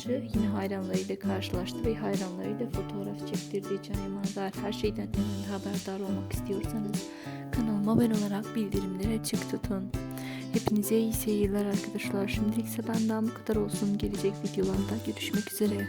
çıkışı yine hayranlarıyla karşılaştı ve hayranlarıyla fotoğraf çektirdi. Can Yaman'a dair her şeyden önünde haberdar olmak istiyorsanız kanalıma abone olarak bildirimleri açık tutun. Hepinize iyi seyirler arkadaşlar. Şimdilik ise benden bu kadar olsun. Gelecek videolarda görüşmek üzere.